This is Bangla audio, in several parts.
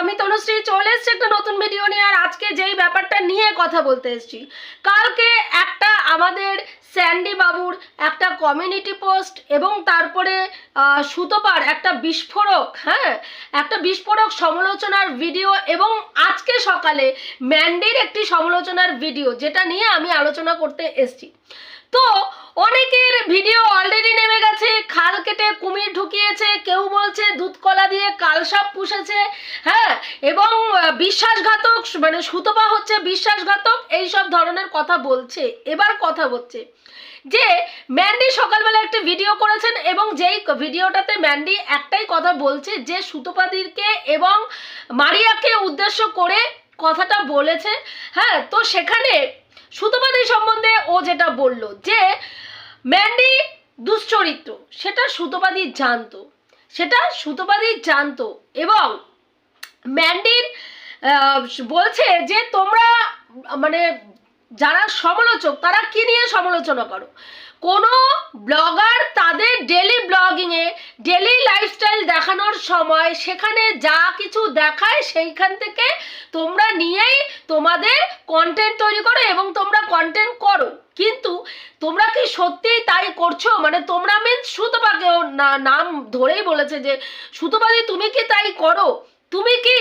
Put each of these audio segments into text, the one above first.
আমি তনুশ্রী চলে এসেছি একটা নতুন ভিডিও নিয়ে, আর আজকে যেই ব্যাপারটা নিয়ে কথা বলতে এসেছি, কালকে একটা আমাদের স্যান্ডি বাবুর একটা কমিউনিটি পোস্ট এবং তারপরে সুতোপার একটা বিস্ফোরক হ্যাঁ? একটা বিস্ফোরক সমালোচনার ভিডিও এবং আজকে সকালে ম্যান্ডির একটি সমালোচনার ভিডিও যেটা নিয়ে আমি আলোচনা করতে এসেছি। তো অনেকের ভিডিও অলরেডি নেমে গেছে, খাল কেটে কুমির ঢুকিয়েছে, কেউ বলছে দুধ কলা দিয়ে কালসাপ পুষেছে হ্যাঁ? এবং বিশ্বাসঘাতক মানে সুতপা হচ্ছে বিশ্বাসঘাতক এই সব ধরনের কথা বলছে, এবার কথা বলছে। যে ম্যান্ডি সকালবেলা একটা ভিডিও করেছেন এবং যেই ভিডিওটাতে ম্যান্ডি একটাই কথা বলছে যে সুতপাদিরকে এবং মারিয়াকে উদ্দেশ্য করে কথাটা বলেছে হ্যাঁ? তো সেখানে সুতপাদি সম্বন্ধে ও যেটা বলল যে ম্যান্ডি দুশ্চরিত্র, সেটা সুতপাদি জানতো। সেটা সুতপাদি জানতো এবং ম্যান্ডির বলছে যে তোমরা মানে যারা সমালোচক, তারা কি নিয়ে সমালোচনা করো? কোনো ব্লগার তাদের ডেলি ব্লগিংয়ে ডেলি লাইফস্টাইল দেখানোর সময় সেখানে যা কিছু দেখায় সেইখান থেকে তোমরা নিয়েই তোমাদের কন্টেন্ট তৈরি করো এবং তোমরা কন্টেন্ট করো। কিন্তু তোমরা কি সত্যিই তাই করছ? মানে তোমরা মিন্স সুতপাকেও নাম ধরেই বলেছে যে, সুতপাদি তুমি কি তাই করো? তুমি কি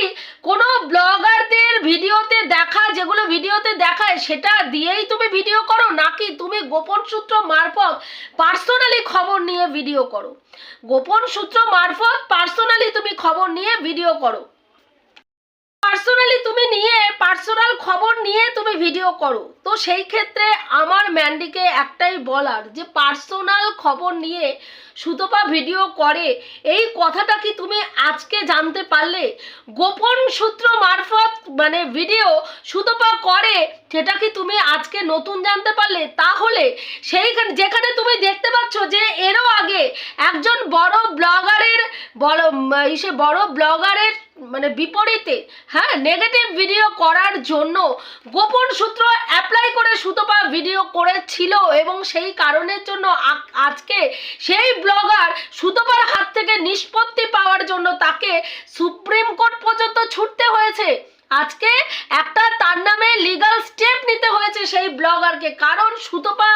কোনো ব্লগারদের ভিডিওতে দেখা, যেগুলো ভিডিওতে দেখায়, সেটা দিয়েই তুমি ভিডিও করো? নাকি তুমি গোপন সূত্র মারফত পার্সোনালি খবর নিয়ে ভিডিও করো? গোপন সূত্র মারফত পার্সোনালি তুমি খবর নিয়ে ভিডিও করো। পার্সোনালি তুমি নিয়ে পার্সোনাল খবর নিয়ে তুমি ভিডিও করো। তো সেই ক্ষেত্রে আমার ম্যান্ডিকে একটাই বলার যে পার্সোনাল খবর নিয়ে সুতপা ভিডিও করে, এই কথাটা কি তুমি আজকে জানতে পারলে? গোপন সূত্র মারফত মানে ভিডিও সুতপা করে, সেটা কি তুমি আজকে নতুন জানতে পারলে? তাহলে সেইখানে, যেখানে তুমি দেখতে পাচ্ছ যে, এরও আগে একজন বড় ব্লগারের বড়, ইসে বড় ব্লগারের মানে বিপরীতে হ্যাঁ নেগেটিভ ভিডিও করার জন্য গোপন সূত্র অ্যাপ্লাই করে সুতপা ভিডিও করেছিল এবং সেই কারণের জন্য আজকে সেই ব্লগার সুতপার হাত থেকে নিষ্পত্তি পাওয়ার জন্য তাকে সুপ্রিম কোর্ট পর্যন্ত ছুটতে হয়েছে। আজকে একটা তার নামে লিগাল স্টেপ নিতে হয়েছে সেই ব্লগারকে কারণ সুতপা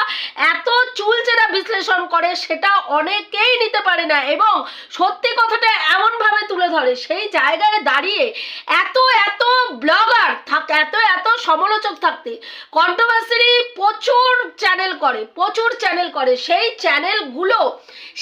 এত চুলচেরা বিশ্লেষণ করে, সেটা অনেকেই নিতে পারে না এবং সত্যি কথাটা এমনভাবে তুলে ধরে, সেই জায়গায় দাঁড়িয়ে এত এত ব্লগার থাক, এত এত সমালোচক থাকতে কন্ট্রোভার্সি প্রচুর চ্যানেল করে, প্রচুর চ্যানেল করে। সেই চ্যানেলগুলো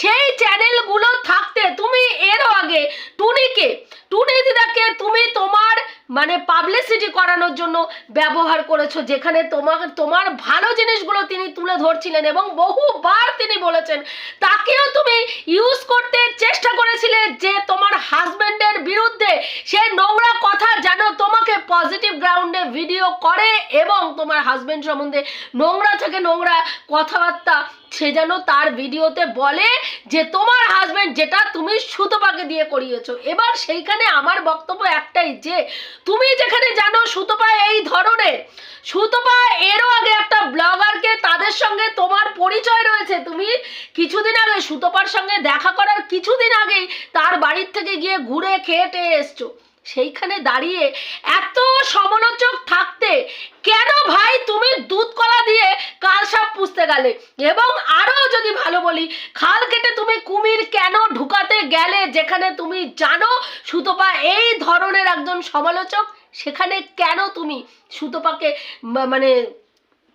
সেই চ্যানেলগুলো থাকতে তুমি এরও আগে টুনিকে টুনি দিদাকে তুমি তোমার মানে পাবলিসিটি করানোর জন্য ব্যবহার করেছ, যেখানে তোমার তোমার ভালো জিনিসগুলো তিনি তুলে ধরছিলেন এবং বহুবার তিনি বলেছেন, তাকেও তুমি ইউজ করতে চেষ্টা করেছিলে যে তোমার হাজব্যান্ডের বিরুদ্ধে সে নোংরা কথা যেন তোমাকে পজিটিভ গ্রাউন্ডে ভিডিও করে এবং তোমার হাজব্যান্ড সম্বন্ধে নোংরা থেকে নোংরা কথাবার্তা সে যেন তার ভিডিওতে বলে যে তোমার হাজব্যান্ড যেটা তুমি সুতপাকে দিয়ে করিয়েছো। এবার সেইখানে আমার বক্তব্য একটাই যে, তুমি যেখানে জানো সুতপা এই ধরনের। সুতপা এরও আগে একটা ব্লগারকে তাদের সঙ্গে তোমার পরিচয় রয়েছে। তুমি কিছুদিন আগে সুতোপার সঙ্গে দেখা করার কিছুদিন আগেই তার বাড়ির থেকে গিয়ে ঘুরে খেয়ে টেয়ে এসছো। সেইখানে দাঁড়িয়ে এত সমালোচক থাকতে কেন ভাই তুমি দুধ কলা দিয়ে কালসাপ পুষতে গেলে? এবং আরও যদি ভালো বলি, খাল কেটে তুমি কুমির কেন ঢুকাতে গেলে যেখানে তুমি জানো সুতপা এই ধরনের একজন সমালোচক? সেখানে কেন তুমি সুতপাকে মানে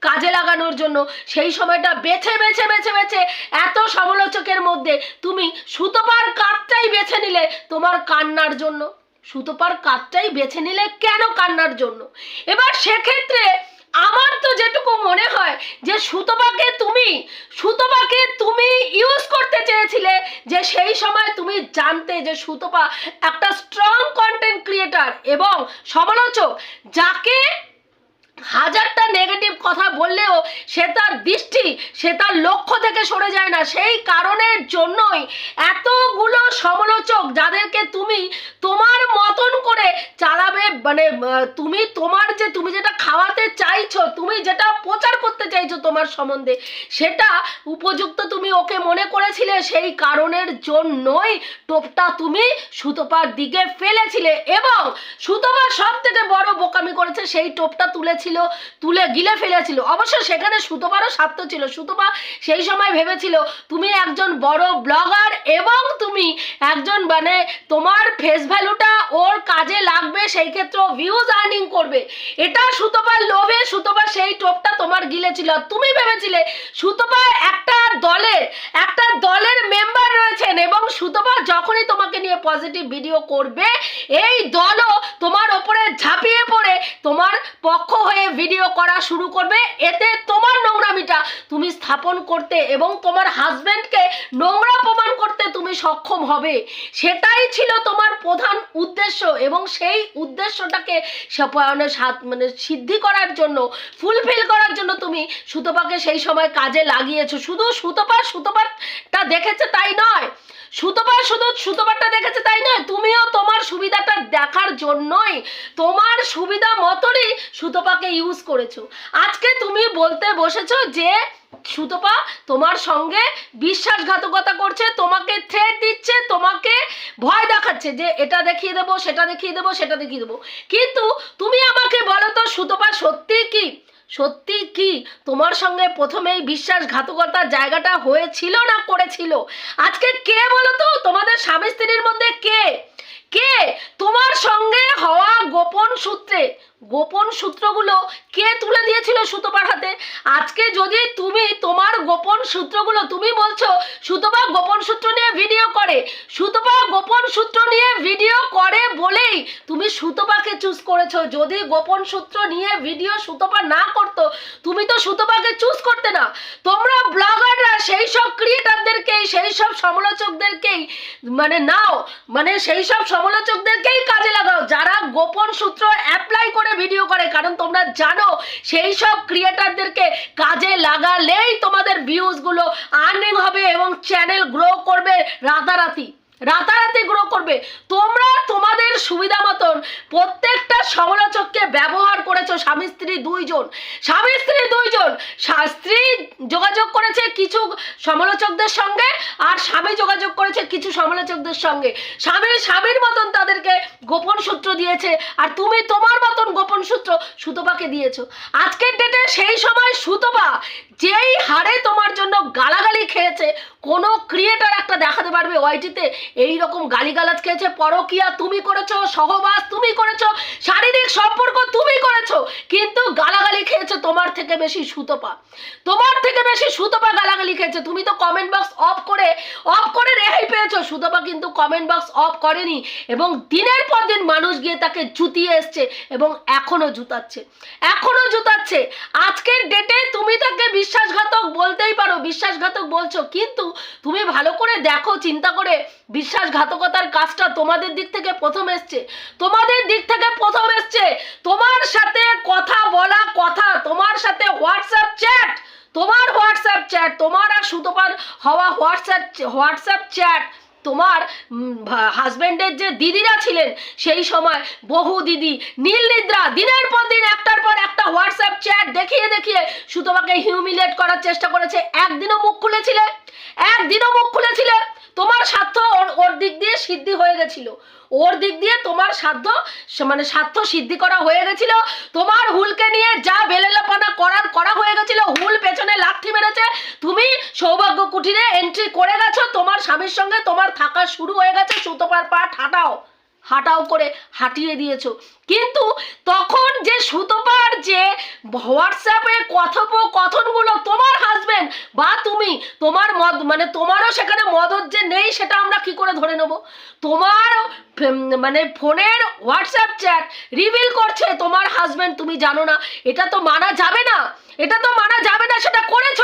কাজে লাগানোর জন্য? সেই সময়টা বেছে বেছে বেছে বেছে এত সমালোচকের মধ্যে তুমি সুতপার কাঠটাই বেছে নিলে তোমার কান্নার জন্য। সুতপার কাজটাই বেছে নিলে কেন কান্নার জন্য? এবার সেক্ষেত্রে আমার তো যেটুকু মনে হয় যে সুতোপাকে তুমি সুতোপাকে তুমি ইউজ করতে চেয়েছিলে যে সেই সময় তুমি জানতে যে সুতোপা একটা স্ট্রং কন্টেন্ট ক্রিয়েটার এবং সমালোচক যাকে হাজারটা নেগেটিভ কথা বললেও সে তার দৃষ্টি, সে তার লক্ষ্য থেকে সরে যায় না। সেই কারণের জন্যই এতগুলো সমালোচক যাদেরকে তুমি তোমার মতন করে চালাবে মানে তুমি তোমার যে, তুমি যেটা খাওয়াতে চাইছো, তুমি যেটা প্রচার করতে চাইছো তোমার সম্বন্ধে, সেটা উপযুক্ত তুমি ওকে মনে করেছিলে, সেই কারণের জন্যই টোপটা তুমি সুতোপার দিকে ফেলেছিলে এবং সুতপা সব থেকে বড় বোকামি করেছে, সেই টোপটা তুলেছিল। তুলে গিলে ফেলেছিল। অবশ্য সেখানে সুতপারও স্বার্থ ছিল। সুতপা সেই সময় ভেবেছিল, তুমি একজন বড় ব্লগার এবং তুমি একজন মানে তোমার ফেস ভ্যালুটা ওর কাজে লাগবে, সেই ক্ষেত্রে ভিউজ আর্নিং করবে। এটা সুতপার লোভে সুতপা সেই টোপটা তোমার গিলেছিল তুমি ভেবেছিলে সুতপা একটা দলের একটা দলের মেম্বার রয়েছেন এবং সুতপা যখনই তোমাকে নিয়ে পজিটিভ ভিডিও করবে, এই দলও তোমার ওপরে ঝাঁপিয়ে পড়ে, তোমার পক্ষ হয়ে ভিডিও করা শুরু করবে। এতে তোমার নোংরামিটা তুমি স্থাপন করতে এবং তোমার হাজবেন্ডকে নোংরা প্রমাণ করতে তুমি সক্ষম হবে। সেটাই ছিল তোমার প্রধান উদ্দেশ্য এবং সেই উদ্দেশ্যটাকে মানে সিদ্ধি করার জন্য ফুলফিল করার জন্য তুমি সুতপাকে সেই সময় কাজে লাগিয়েছো। শুধু সুতপা, সুতপাটা দেখেছে তাই নয়। সুতপা শুধু সুতপাটা দেখেছে তাই নয়, তুমিও তোমার সুবিধাটা দেখার জন্যই তোমার সুবিধা মতনই সুতপাকে ইউজ করেছ। আজকে তুমি বলতে বসেছো যে সুতপা তোমার সঙ্গে বিশ্বাসঘাতকতা করছে, তোমাকে থ্রেট দিচ্ছে, তোমাকে ভয় দেখাচ্ছে যে এটা দেখিয়ে দেবো, সেটা দেখিয়ে দেবো, সেটা দেখিয়ে দেবো। কিন্তু তুমি আমাকে বলো তো সুতপা সত্যি কি? সত্যি কি তোমার সঙ্গে প্রথমেই বিশ্বাসঘাতকতার জায়গাটা হয়েছিল না করেছিল? আজকে কে বলো তো? তোমাদের স্বামী স্ত্রীর মধ্যে কে? কে? তোমার সঙ্গে হওয়া গোপন সূত্রে। গোপন সূত্রগুলো কে তুলে দিয়েছিল সুতোপার হাতে? আজকে যদি তুমি তোমার গোপন সূত্রগুলো তুমি বলছো, সুতপা গোপন সূত্র নিয়ে ভিডিও করে। সুতপা গোপন সূত্র নিয়ে ভিডিও করে বলেই তুমি সুতপাকে চুজ করেছ। যদি গোপন সূত্র নিয়ে ভিডিও সুতপা না করতো, তুমি তো সুতপাকে চুজ করতে না। তোমরা ব্লগাররা, সেই সব ক্রিয়েটারদেরকেই, সেই সব সমালোচকদেরকেই মানে নাও মানে সেই সব সমালোচকদেরকেই কাজে লাগাও। যারা গোপন সূত্র অ্যাপ্লাই করে ভিডিও করে, কারণ তোমরা জানো সেই সব ক্রিয়েটারদেরকে কাজে লাগালেই তোমাদের ভিউজগুলো আর্নিং হবে এবং চ্যানেল গ্রো করবে রাতারাতি। রাতারাতি গ্রো করবে। তোমরা তোমাদের সুবিধা মতন প্রত্যেকটা সমালোচককে ব্যবহার করেছ, স্বামী, স্ত্রী দুইজন। স্বামী, স্ত্রী দুইজন। স্ত্রী যোগাযোগ করেছে কিছু সমালোচকদের সঙ্গে আর স্বামী যোগাযোগ করেছে কিছু সমালোচকদের সঙ্গে। স্বামী, স্বামীর মতন তাদেরকে গোপন সূত্র দিয়েছে আর তুমি তোমার মতন গোপন সূত্র সুতপাকে দিয়েছ। আজকের ডেটে সেই সময় সুতপা যেই হারে তোমার জন্য গালাগালি খেয়েছে, কোনো ক্রিয়েটার একটা দেখাতে পারবে ওয়াইটিতে এই রকম গালিগালাজ খেয়েছে, পরকিয়া তুমি করেছ, সহবাস তুমি করেছ, শারীরিক সম্পর্ক তুমি করেছ, কিন্তু গালাগালি খেয়েছে তোমার থেকে বেশি সুতপা। তোমার থেকে বেশি সুতপা গালাগালি খেয়েছে। তুমি তো কমেন্ট বক্স অফ করে অফ করে রেহাই পেয়েছ। সুতপা কিন্তু কমেন্ট বক্স অফ করেনি এবং দিনের পর দিন মানুষ গিয়ে তাকে জুতিয়ে এসছে এবং এখনও জুতাচ্ছে। এখনও জুতাচ্ছে। আজকের ডেটে তুমি তাকে বিশ্বাসঘাতক বলতেই পারো, বিশ্বাসঘাতক বলছো। কিন্তু তুমি ভালো করে দেখো, চিন্তা করে বিশ্বাসঘাতকতার কাজটা তোমাদের দিক থেকে প্রথম এসছে। তোমাদের দিক থেকে প্রথম এসছে তোমার সাথে কথা বলা কথা, তোমার সাথে হোয়াটসঅ্যাপ চ্যাট, তোমার হোয়াটসঅ্যাপ চ্যাট, তোমার আর সুতোপার হওয়া হোয়াটসঅ্যাপ হোয়াটসঅ্যাপ চ্যাট। তোমার হাজবেন্ডের যে দিদিরা ছিলেন, সেই সময় বহু দিদি, নীল নিদ্রা, দিনের পর দিন, একটার পর একটা হোয়াটসঅ্যাপ চ্যাট দেখিয়ে দেখিয়ে সুতোপাকে হিউমিলেট করার চেষ্টা করেছে। একদিনও মুখ খুলেছিলে? একদিনও মুখ খুলেছিলে? তোমার স্বার্থ ওর- দিক দিয়ে সিদ্ধি হয়ে গেছিল। ওর দিক দিয়ে তোমার সাধ্য মানে স্বার্থ সিদ্ধি করা হয়ে গেছিল। তোমার হুলকে নিয়ে যা বেলেলাপানা করার করা হয়ে গেছিল। হুল পেছনে লাথি মেরেছে। তুমি সৌভাগ্য কুঠিরে এন্ট্রি করে গেছো। তোমার স্বামীর সঙ্গে তোমার থাকা শুরু হয়ে গেছে। সুতোপার পা হাঁটাও হাঁটাও করে হাঁটিয়ে দিয়েছ। কিন্তু তখন যে সুতোপার, যে হোয়াটসঅ্যাপে কথোপকথনগুলো তোমার হাজবেন্ড বা তুমি, তোমার মদ মানে তোমারও সেখানে মদত যে নেই সেটা আমরা কি করে ধরে নেব? তোমার মানে ফোনের হোয়াটসঅ্যাপ চ্যাট রিভিল করছে তোমার হাজবেন্ড তুমি জানো না। এটা তো মানা যাবে না। এটা তো মানা যাবে না, সেটা করেছ।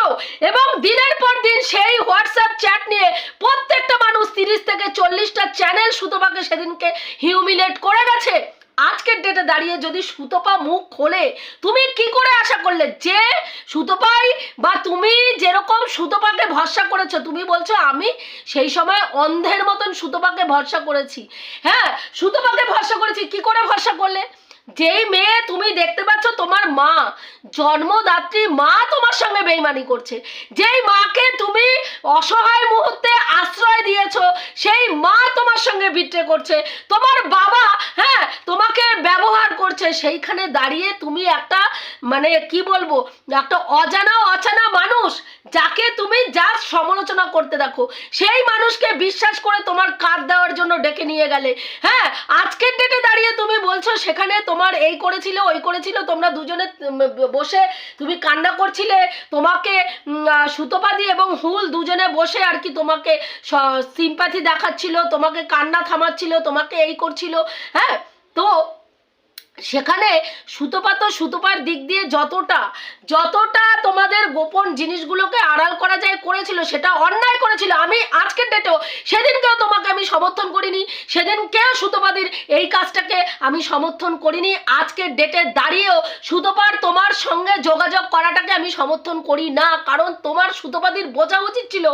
এবং দিনের পর দিন সেই হোয়াটসঅ্যাপ চ্যাট নিয়ে প্রত্যেকটা মানুষ তিরিশ থেকে চল্লিশটা চ্যানেল সুতোপাকে সেদিনকে হিউমিলেট করে গেছে। আজকের ডেটে দাঁড়িয়ে যদি সুতপা মুখ খোলে, তুমি কি করে আশা করলে? যে সুতপাই বা তুমি যেরকম সুতপাকে ভরসা করেছ, তুমি বলছো, আমি সেই সময় অন্ধের মতন সুতপাকে ভরসা করেছি। হ্যাঁ সুতপাকে ভরসা করেছি, কি করে ভরসা করলে? যেই মেয়ে তুমি দেখতে পাচ্ছ তোমার মা, জন্মদাত্রী মা তোমার সঙ্গে বেইমানি করছে। যেই মাকে তুমি অসহায় মুহূর্তে আশ্রয় দিয়েছ, সেই মা তোমার সঙ্গে বিট্রে করছে। তোমার বাবা হ্যাঁ তোমাকে ব্যবহার করছে। সেইখানে দাঁড়িয়ে তুমি একটা মানে কি বলব, একটা অজানা অচানা মানুষ যাকে তুমি যা সমালোচনা করতে দেখো। সেই মানুষকে বিশ্বাস করে তোমার কাজ দেওয়ার জন্য ডেকে নিয়ে গেলে। হ্যাঁ আজকের ডেটে দাঁড়িয়ে তুমি বলছো সেখানে তোমার এই করেছিল, ওই করেছিল, তোমরা দুজনে বসে তুমি কান্না করছিলে, তোমাকে সুতোপাদি এবং হুল দুজনে বসে আর কি তোমাকে সিম্পাথি দেখাচ্ছিল, তোমাকে কান্না থামাচ্ছিল, তোমাকে এই করছিল হ্যাঁ? তো সেখানে সুতোপা তো সুতোপার দিক দিয়ে যতটা যতটা তোমাদের গোপন জিনিসগুলোকে আড়াল করা যায় করেছিল, সেটা অন্যায় করেছিল। আমি আজকের ডেটেও সেদিনকেও তোমাকে আমি সমর্থন করিনি, সেদিনকেও সুতোপাদির এই কাজটাকে আমি সমর্থন করিনি। আজকের ডেটে দাঁড়িয়েও সুতোপার তোমার সঙ্গে যোগাযোগ করাটাকে আমি সমর্থন করি না, কারণ তোমার সুতোপাদির বোঝা উচিত ছিল,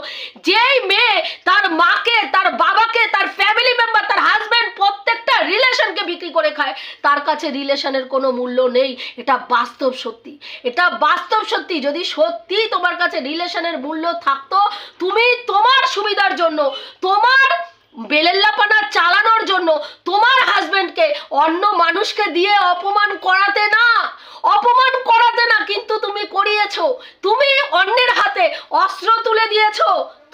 যেই মেয়ে তার মাকে, তার বাবাকে, তার ফ্যামিলি মেম্বার তার হাজব্যান্ড প্রত্যেকটা রিলেশনকে বিক্রি করে খায়, তার কাছে রিলেশনের কোনো মূল্য নেই, এটা বাস্তব সত্যি। এটা বাস্তব সত্যি, যদি সত্যি তোমার কাছে রিলেশনের মূল্য থাকতো, তুমি তোমার সুবিধার জন্য, তোমার বেলেল্লাপানা চালানোর জন্য, তোমার হাজবেন্ডকে অন্য মানুষকে দিয়ে অপমান করাতে না। অপমান করাতে না, কিন্তু তুমি করিয়েছো। তুমি অন্যের হাতে অস্ত্র তুলে দিয়েছ।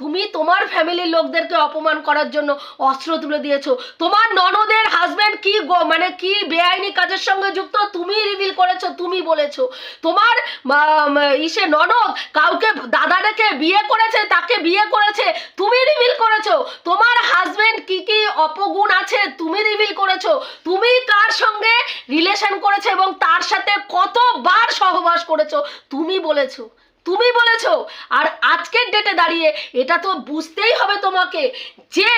তুমি তোমার ফ্যামিলির লোকদেরকে অপমান করার জন্য অস্ত্র তুলে দিয়েছ। তোমার ননদের হাজবেন্ড কি মানে কি বেআইনি কাজের সঙ্গে যুক্ত? তুমি রিভিল করেছ, তুমি বলেছ। তোমার ইসে ননদ কাউকে দাদা রেখে বিয়ে করেছে, তাকে বিয়ে করেছে, তুমি রিভিল করেছ। তোমার হাজবেন্ড কি কি অপগুণ আছে, তুমি রিভিল করেছ। তুমি কার সঙ্গে রিলেশন করেছে এবং তার সাথে কতবার সহবাস করেছ, তুমি বলেছ। তুমি বলেছ। আর আজকের ডেটে দাঁড়িয়ে এটা তো বুঝতেই হবে তোমাকে যে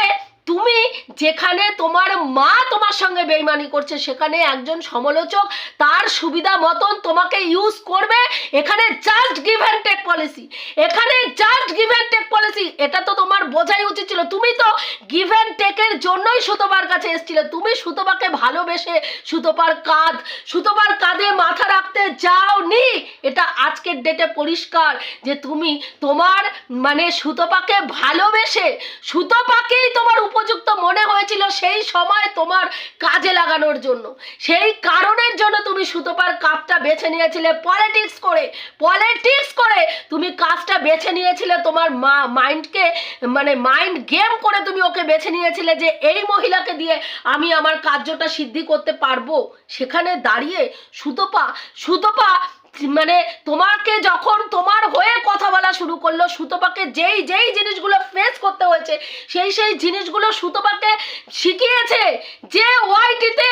তুমি যেখানে তোমার মা তোমার সঙ্গে বেইমানি করছে, সেখানে একজন সমালোচক তার সুবিধা মতন তোমাকে ইউজ করবে। এখানে just give and take policy এখানে just give and take policy এটা তো তোমার বোঝাই উচিত ছিল। তুমি তো গিভ অ্যান্ড টেকের জন্যই সুতোবার কাছে এসেছিলে। তুমি সুতোপাকে ভালোবেসে সুতোপার কাঁধ, সুতোপার কাঁধে মাথা রাখতে যাওনি। এটা আজকের ডেটে পরিষ্কার যে তুমি তোমার মানে সুতোপাকে ভালোবেসে সুতোপাকেই তোমার উপযুক্ত মনে হয়েছিল সেই সময় তোমার কাজে লাগানোর জন্য। সেই কারণের জন্য তুমি সুতোপার কাপটা বেছে নিয়েছিলে পলিটিক্স করে। পলিটিক্স করে তুমি কাজটা বেছে নিয়েছিলে তোমার মা মাইন্ডকে মানে মাইন্ড গেম করে তুমি ওকে বেছে নিয়েছিলে যে এই মহিলাকে দিয়ে আমি আমার কার্যটা সিদ্ধি করতে পারব। সেখানে দাঁড়িয়ে সুতোপা সুতোপা মানে তোমাকে যখন তোমার হয়ে কথা বলা শুরু করল, সুতোপাকে যেই যেই জিনিসগুলো ফেস করতে হয়েছে, সেই সেই জিনিসগুলো সুতোপাকে শিখিয়েছে যে ওয়াইটিতে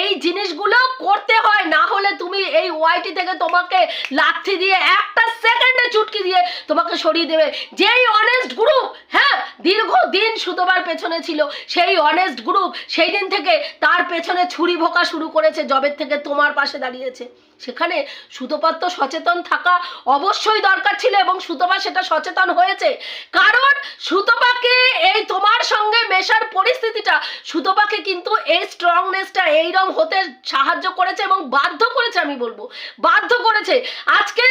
এই জিনিসগুলো করতে হয়। না হলে তুমি এই ওয়াইটি থেকে তোমাকে লাথি দিয়ে একটা সেকেন্ডে চুটকি দিয়ে তোমাকে সরিয়ে দেবে। যেই অনেস্ট গ্রুপ হ্যাঁ দীর্ঘদিন সুতোবার পেছনে ছিল, সেই অনেস্ট গ্রুপ সেই দিন থেকে তার পেছনে ছুরি ভোকা শুরু করেছে জবের থেকে তোমার পাশে দাঁড়িয়েছে। সেখানে সুতোপার তো সচেতন থাকা অবশ্যই দরকার ছিল এবং সুতোপা সেটা সচেতন হয়েছে। কারণ সুতোপাকে এই তোমার সঙ্গে মেশার পরিস্থিতিটা সুতোপাকে কিন্তু এই স্ট্রংনেসটা এইরকম হতে সাহায্য করেছে এবং বাধ্য করেছে আমি বলব, বাধ্য করেছে। আজকে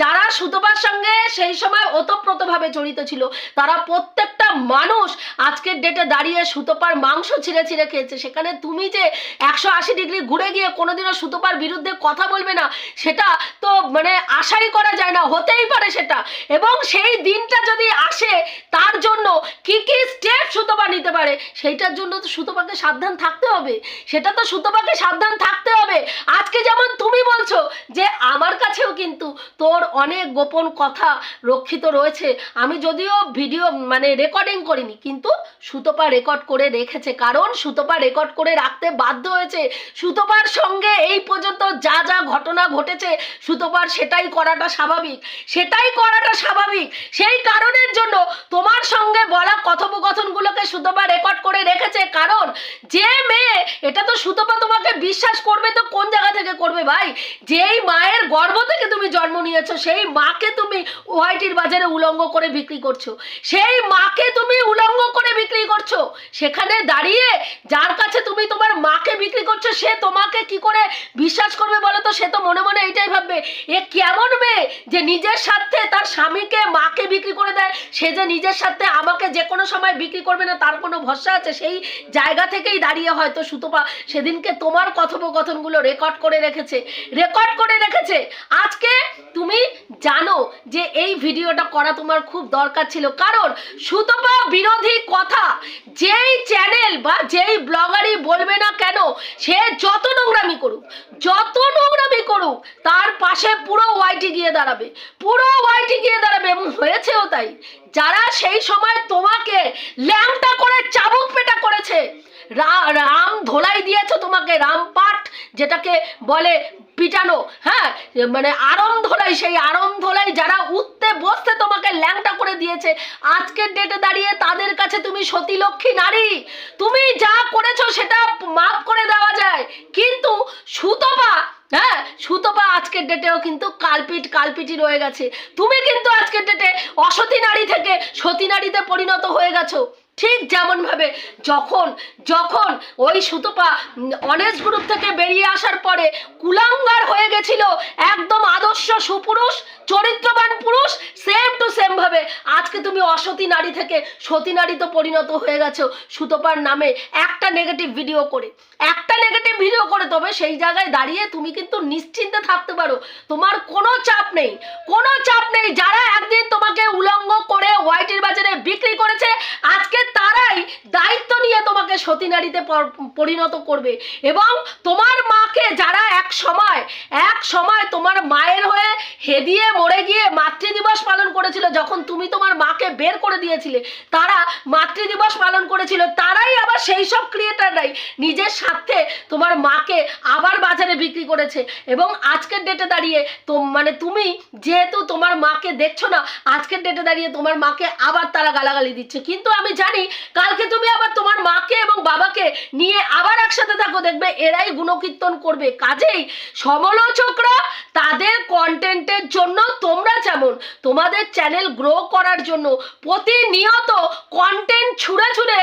যারা সুতোপার সঙ্গে সেই সময় ওতপ্রোতভাবে জড়িত ছিল, তারা প্রত্যেকটা মানুষ আজকের ডেটে দাঁড়িয়ে সুতোপার মাংস ছিঁড়ে ছিঁড়ে খেয়েছে। সেখানে তুমি যে একশো আশি ডিগ্রি ঘুরে গিয়ে কোনোদিনও সুতোপার বিরুদ্ধে কথা বলবে না, সেটা তো মানে আশাই করা যায় না, হতেই পারে সেটা। এবং সেই দিনটা যদি আসে, তার জন্য কি কি স্টেপ সুতোপা নিতে পারে, সেইটার জন্য তো সুতোপাকে সাবধান থাকতে হবে। সেটা তো সুতোপাকে সাবধান থাকতে হবে। আজকে যেমন তুমি বলছো যে, আমার কাছেও কিন্তু তোর অনেক গোপন কথা রক্ষিত রয়েছে। আমি যদিও ভিডিও মানে রেকর্ডিং করিনি, কিন্তু সুতোপা রেকর্ড করে রেখেছে। কারণ সুতোপা রেকর্ড করে রাখতে বাধ্য হয়েছে। সুতোপার সঙ্গে এই পর্যন্ত যা যা ঘটনা ঘটেছে, সুতোপার সেটাই করাটা স্বাভাবিক। সেটাই করাটা স্বাভাবিক। সেই কারণের জন্য তোমার সঙ্গে বলা কথোপকথনগুলোকে সুতোপা রেকর্ড করে রেখেছে। কারণ যে মেয়ে, এটা তো সুতোপা তোমাকে বিশ্বাস করবে তো কোন জায়গা থেকে করবে ভাই? যেই মায়ের গর্ভ থেকে তুমি জন্ম নিয়েছো, সেই মাকে তুমি ওয়াইটির বাজারে উলঙ্গ করে বিক্রি করছ। সেই মাকে তুমি উলঙ্গ করে বিক্রি করছ। সেখানে দাঁড়িয়ে যার কাছে তুমি তোমার মাকে বিক্রি করছ, সে তোমাকে কি করে বিশ্বাস করবে বলো তো? সে তো মনে মনে এইটাই ভাববে, এ কেমন মেয়ে যে নিজের স্বার্থে তার স্বামীকে মাকে বিক্রি করে দেয়, সে যে নিজের স্বার্থে আমাকে যে কোনো সময় বিক্রি করবে না, তার কোনো ভরসা আছে? সেই জায়গা থেকেই দাঁড়িয়ে হয়তো সুতপা সেদিনকে তোমার কথোপকথনগুলো রেকর্ড করে রেখেছে রেকর্ড করে রেখেছে। আজকে তুমি জানো যে এই ভিডিওটা করা তোমার খুব দরকার ছিল। কারণ সুতপা বিরোধী কথা যেই চ্যানেল বা যেই ব্লগারই বলবে না কেন, সে যত নোংরামি করুক, যত নোংরামি করুক, তার পাশে পুরো ওয়াইটি গিয়ে দাঁড়াবে। পুরো ওয়াইটি গিয়ে দাঁড়াবে এবং হয়েছেও তাই। যারা সেই সময় তোমাকে ল্যাংটা করে চাবুক পেটা করেছে রাম ধোলাই দিয়েছে তোমাকে রামপাট যেটাকে বলে পিটানো হ্যাঁ? মানে আরম ধোলাই, সেই আরম ধোলাই যারা উঠতে বসতে তোমাকে ল্যাংটা করে দিয়েছে, আজকের ডেটে দাঁড়িয়ে তাদের কাছে তুমি সতী লক্ষ্মী নারী। তুমি যা করেছ সেটা মাফ করে দেওয়া যায়। কিন্তু সুতপা হ্যাঁ সুতপা আজকের ডেটেও কিন্তু কালপিট কালপিটি রয়ে গেছে। তুমি কিন্তু আজকের ডেটে অসতী নারী থেকে সতী নারীতে পরিণত হয়ে গেছো। ঠিক যেমন ভাবে যখন যখন ওই সুতপা অনেস গ্রুপ থেকে বেরিয়ে আসার পরে কুলাঙ্গার হয়ে গেছিল একদম আদর্শ সুপুরুষ, চরিত্রবান পুরুষ সেম টু সেম ভাবে। আজকে তুমি অসতী নারী থেকে সতী নারীতে পরিণত হয়ে গেছো সুতপার নামে। একটা নেগেটিভ ভিডিও করে। একটা নেগেটিভ ভিডিও করে, তবে সেই জায়গায় দাঁড়িয়ে তুমি কিন্তু নিশ্চিন্তে থাকতে পারো। তোমার কোনো চাপ নেই। কোনো চাপ নেই। যারা একদিন তোমাকে উলঙ্গ করে হোয়াইটের বাজারে বিক্রি করেছে, আজকে তারাই দায়িত্ব নিয়ে তোমাকে সতী নারীতে পরিণত করবে। এবং তোমার মাকে যারা এক সময় এক সময় তোমার মায়ের হয়ে হেদিয়ে মরে গিয়ে মাতৃ দিবস পালন করেছিল, যখন তুমি তোমার মাকে বের করে দিয়েছিলে, তারা মাতৃ দিবস পালন করেছিল, তারাই আবার সেই সব ক্রিয়েটাররাই নিজের স্বার্থে তোমার মাকে আবার বাজারে বিক্রি করেছে। এবং আজকের ডেটে দাঁড়িয়ে তো মানে তুমি যেহেতু তোমার মাকে দেখছ না, আজকের ডেটে দাঁড়িয়ে তোমার মাকে আবার তারা গালাগালি দিচ্ছে। কিন্তু আমি জানি কালকে তুমি আবার তোমার মাকে এবং বাবাকে নিয়ে আবার একসাথে থাকো, দেখবে এরাই গুণকীর্তন করবে। কাজেই সমালোচকরা তাদের কন্টেন্টের জন্য তোমরা যেমন তোমাদের চ্যানেল গ্রো করার জন্য প্রতিনিয়ত কন্টেন্ট ছুঁড়ে ছুঁড়ে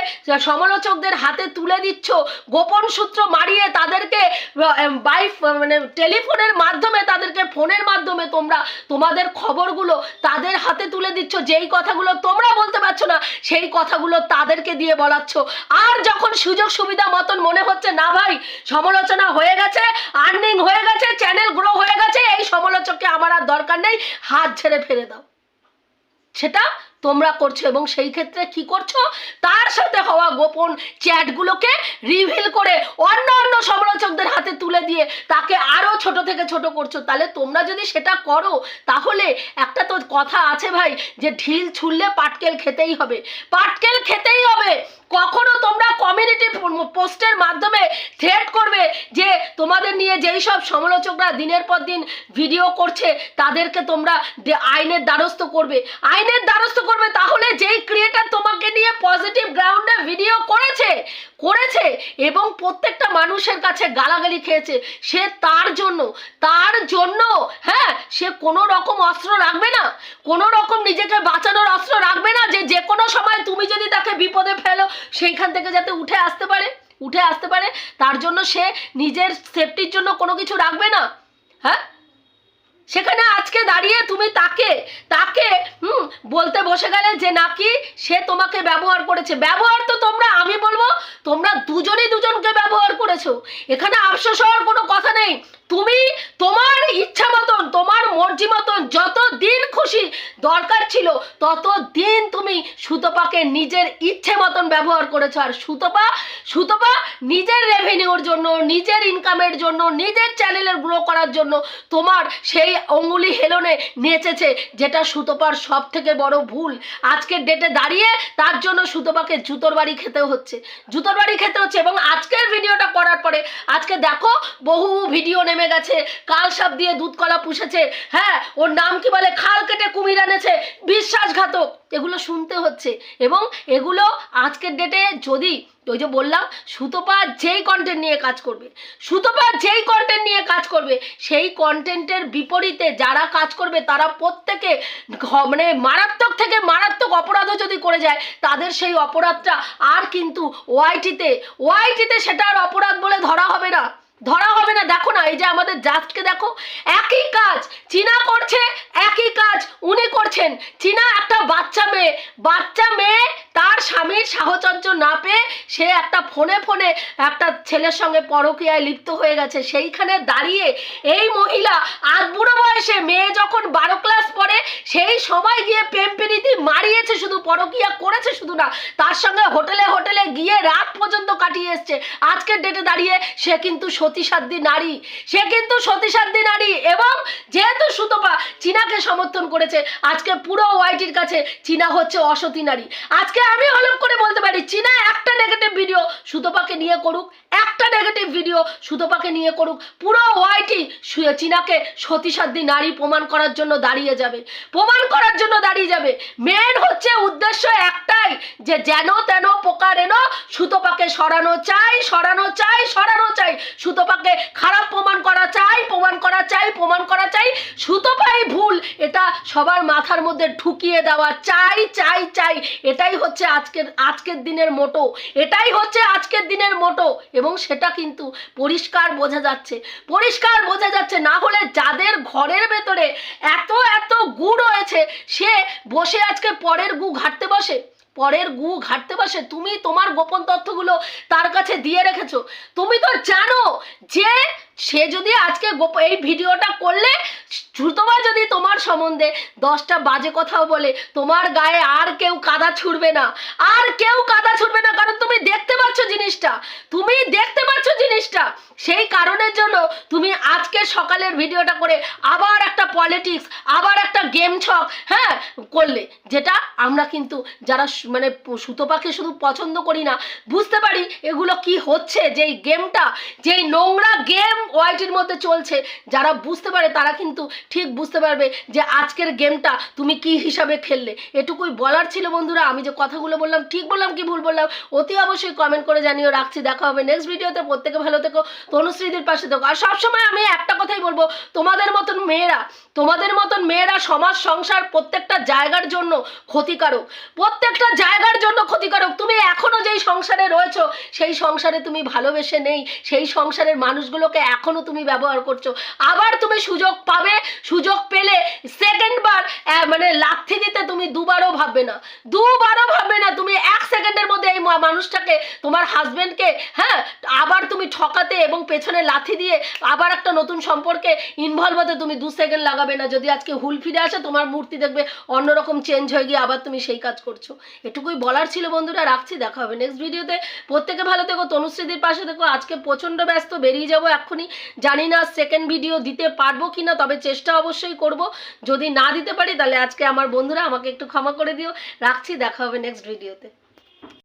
সমালোচকদের হাতে তুলে দিচ্ছ, গোপন সূত্র মারিয়ে তাদেরকে বাই মানে টেলিফোনের মাধ্যমে, তাদেরকে ফোনের মাধ্যমে তোমরা তোমাদের খবরগুলো তাদের হাতে তুলে দিচ্ছ। যেই কথাগুলো তোমরা বলতে পারছ না, সেই কথাগুলো তাদেরকে দিয়ে বলাচ্ছ। আর যখন সুযোগ সুবিধা মতন মনে হচ্ছে, না ভাই, সমালোচনা হয়ে গেছে আর্নিং হয়ে গেছে চ্যানেল গ্রো হয়ে গেছে, এই সমালোচককে আমার আর দরকার নেই, হাত ছেড়ে ফেলে দাও। সেটা তোমরা করছ এবং সেই ক্ষেত্রে কি করছ? তার সাথে হওয়া গোপন চ্যাটগুলোকে রিভিল করে অন্য অন্য সমালোচকদের হাতে তুলে দিয়ে তাকে আরও ছোট থেকে ছোট করছ। তাহলে তোমরা যদি সেটা করো, তাহলে একটা তো কথা আছে ভাই, যে ঢিল ছুললে পাটকেল খেতেই হবে। পাটকেল খেতেই হবে। কখনো তোমরা কমিউনিটি পোস্টের মাধ্যমে থ্রেট করবে যে তোমাদের নিয়ে যেই সব সমালোচকরা দিনের পর দিন ভিডিও করছে, তাদেরকে তোমরা আইনের দ্বারস্থ করবে। আইনের দ্বারস্থ করবে তাহলে যেই ক্রিয়েটার তোমাকে নিয়ে পজিটিভ গ্রাউন্ডে ভিডিও করেছে করেছে এবং প্রত্যেকটা মানুষের কাছে গালাগালি খেয়েছে, সে তার জন্য তার জন্য হ্যাঁ সে কোনো রকম অস্ত্র রাখবে না, কোনো রকম নিজেকে বাঁচানোর অস্ত্র রাখবে না যে যে কোনো সময় তুমি যদি তাকে বিপদে ফেলো, সেইখান থেকে যাতে উঠে আসতে পারে। উঠে আসতে পারে, তার জন্য সে নিজের সেফটির জন্য কোনো কিছু রাখবে না। হ্যাঁ? সেখানে আজকে দাঁড়িয়ে তুমি তাকে তাকে, হুম, বলতে বসে গেলে যে নাকি সে তোমাকে ব্যবহার করেছে। ব্যবহার তো তোমরা, আমি বলব, তোমরা দুজনই দুজনকে ব্যবহার করেছ। এখানে আফসোস হওয়ার কোনো কথা নেই। তুমি তোমার ইচ্ছা মতন, তোমার মর্জি মতন যত দিন খুশি দরকার ছিল, তত দিন তুমি সুতপাকে নিজের ইচ্ছে মতন ব্যবহার করেছ। আর সুতপা সুতপা নিজের রেভিনিউর জন্য, নিজের ইনকামের জন্য, নিজের চ্যানেলের গ্রো করার জন্য তোমার সেই অঙ্গুলি হেলনে নেচেছে, যেটা সুতপার সব থেকে বড় ভুল। আজকের ডেটে দাঁড়িয়ে তার জন্য সুতপাকে জুতোর বাড়ি খেতে হচ্ছে। জুতোর বাড়ি খেতে হচ্ছে এবং আজকের ভিডিওটা করার পরে, আজকে দেখো বহু ভিডিও নেমে নেমে গেছে। কাল সাপ দিয়ে দুধ কলা পুষেছে। হ্যাঁ ওর নাম কি বলে? খাল কেটে কুমির এনেছে। বিশ্বাসঘাতক। এগুলো শুনতে হচ্ছে। এবং এগুলো আজকের ডেটে যদি, ওই যে বললাম, সুতপা যেই কন্টেন্ট নিয়ে কাজ করবে, সুতপা যেই কন্টেন্ট নিয়ে কাজ করবে, সেই কন্টেন্টের বিপরীতে যারা কাজ করবে, তারা প্রত্যেকে মানে মারাত্মক থেকে মারাত্মক অপরাধও যদি করে যায়, তাদের সেই অপরাধটা আর কিন্তু ওয়াইটিতে ওয়াইটিতে সেটা আর অপরাধ বলে ধরা হবে না। ধরা হবে না। দেখো না, এই যে আমাদের জাজকে দেখো, একই কাজ, চীনা করছে, একই কাজ, উনি করছেন। চীনা একটা বাচ্চা মেয়ে বাচ্চা মেয়ে তার স্বামীর সাহচর্য না পেয়ে সে একটা ফোনে ফোনে একটা ছেলের সঙ্গে পরকীয়ায় লিপ্ত হয়ে গেছে। সেইখানে দাঁড়িয়ে এই মহিলা আজ বুড়ো বয়সে মেয়ে যখন বারো ক্লাস সেই সময় গিয়ে প্রেম মারিয়েছে শুধু, পরকীয়া করেছে শুধু না, তার সঙ্গে হোটেলে হোটেলে গিয়ে রাত পর্যন্ত কাটিয়ে এসছে। আজকের ডেটে দাঁড়িয়ে সে কিন্তু সতীসাধ্যী নারী। সে কিন্তু সতীসাধ্যী নারী এবং যেহেতু সুতপা চীনাকে সমর্থন করেছে, আজকে পুরো ওয়াইটির কাছে চীনা হচ্ছে অসতী নারী। আজকে আমি হলপ করে বলতে পারি, চীনা একটা নেগেটিভ ভিডিও সুতপাকে নিয়ে করুক। একটা নেগেটিভ ভিডিও সুতপাকে নিয়ে করুক, পুরো ওয়াইটি চীনাকে সতীসাধ্যী নারী প্রমাণ করার জন্য দাঁড়িয়ে যাবে। প্রমাণ করার জন্য দাঁড়িয়ে যাবে। মেন হচ্ছে উদ্দেশ্য একটাই, যে যেন তেন পোকার এনো সুতপাকে সরানো চাই সরানো চাই সরানো চাই। সুতপাকে খারাপ প্রমাণ করা চাই, প্রমাণ করা চাই, প্রমাণ করা চাই। সুতপাই ভুল এটা সবার মাথার মধ্যে ঢুকিয়ে দেওয়া, চাই চাই চাই। এটাই হচ্ছে আজকের আজকের দিনের মোটো। এটাই হচ্ছে আজকের দিনের মোটো। এবং সেটা কিন্তু পরিষ্কার বোঝা যাচ্ছে। পরিষ্কার বোঝা যাচ্ছে না হলে যাদের ঘরের ভেতরে এত এত গু রয়েছে, সে বসে আজকে পরের গু ঘাটতে বসে। পরের গু ঘাটতে বসে। তুমি তোমার গোপন তথ্যগুলো তার কাছে দিয়ে রেখেছো। তুমি তো জানো যে সে যদি আজকে এই ভিডিওটা করলে দ্রুতবা যদি তোমার সম্বন্ধে দশটা বাজে কথাও বলে, তোমার গায়ে আর কেউ কাদা ছুড়বে না। আর কেউ কাদা ছুড়বে না, কারণ তুমি দেখতে পাচ্ছ জিনিসটা। তুমি দেখতে পাচ্ছ জিনিসটা। সেই কারণের জন্য তুমি আজকে সকালের ভিডিওটা করে আবার একটা পলিটিক্স আবার একটা গেম ছক হ্যাঁ করলে। যেটা আমরা কিন্তু যারা মানে সুতোপাকে শুধু পছন্দ করি না, বুঝতে পারি এগুলো কি হচ্ছে, যেই গেমটা যেই নোংরা গেম ওয়াইটির মধ্যে চলছে, যারা বুঝতে পারে তারা কিন্তু ঠিক বুঝতে পারবে যে আজকের গেমটা তুমি কি হিসাবে খেললে। এটুকুই বলার ছিল বন্ধুরা, আমি যে কথাগুলো বললাম, ঠিক বললাম কি ভুল বললাম, অতি অবশ্যই কমেন্ট করে জানিও, রাখছি, দেখা হবে নেক্সট ভিডিওতে প্রত্যেকে ভালো থেকো, তনুশ্রীদের পাশে থেকো। আর সবসময় আমি একটা কথাই বলব, তোমাদের মতন মেয়েরা, তোমাদের মতন মেয়েরা সমাজ, সংসার প্রত্যেকটা জায়গার জন্য ক্ষতিকারক। প্রত্যেকটা জায়গার জন্য ক্ষতিকারক। তুমি এখনও যেই সংসারে রয়েছো, সেই সংসারে তুমি ভালোবেসে নেই, সেই সংসারের মানুষগুলোকে এখনও তুমি ব্যবহার করছ। আবার তুমি সুযোগ পাবে, সুযোগ পেলে সেকেন্ড বার মানে লাথি দিতে তুমি দুবারও ভাববে না। দুবারও ভাববে না তুমি এক সেকেন্ডের মধ্যে এই মানুষটাকে, তোমার হাজবেন্ডকে হ্যাঁ আবার তুমি ঠকাতে এবং পেছনে লাথি দিয়ে আবার একটা নতুন সম্পর্কে ইনভলভ হতে তুমি দু সেকেন্ড লাগাবে না। যদি আজকে হুল ফিরে আসে, তোমার মূর্তি দেখবে অন্যরকম চেঞ্জ হয়ে গিয়ে আবার তুমি সেই কাজ করছ। এটুকুই বলার ছিল বন্ধুরা, রাখছি, দেখা হবে নেক্সট ভিডিওতে প্রত্যেকে ভালো থেকো, তনুশ্রীদির পাশে থেকো। আজকে প্রচণ্ড ব্যস্ত, বেরিয়ে যাব এক্ষুনি। জানি না সেকেন্ড ভিডিও দিতে পারব কি না তবে চেষ্টা অবশ্যই করব। যদি না দিতে পারি, তাহলে আজকে আমার বন্ধুরা আমাকে একটু ক্ষমা করে দিও। রাখছি, দেখা হবে নেক্সট ভিডিওতে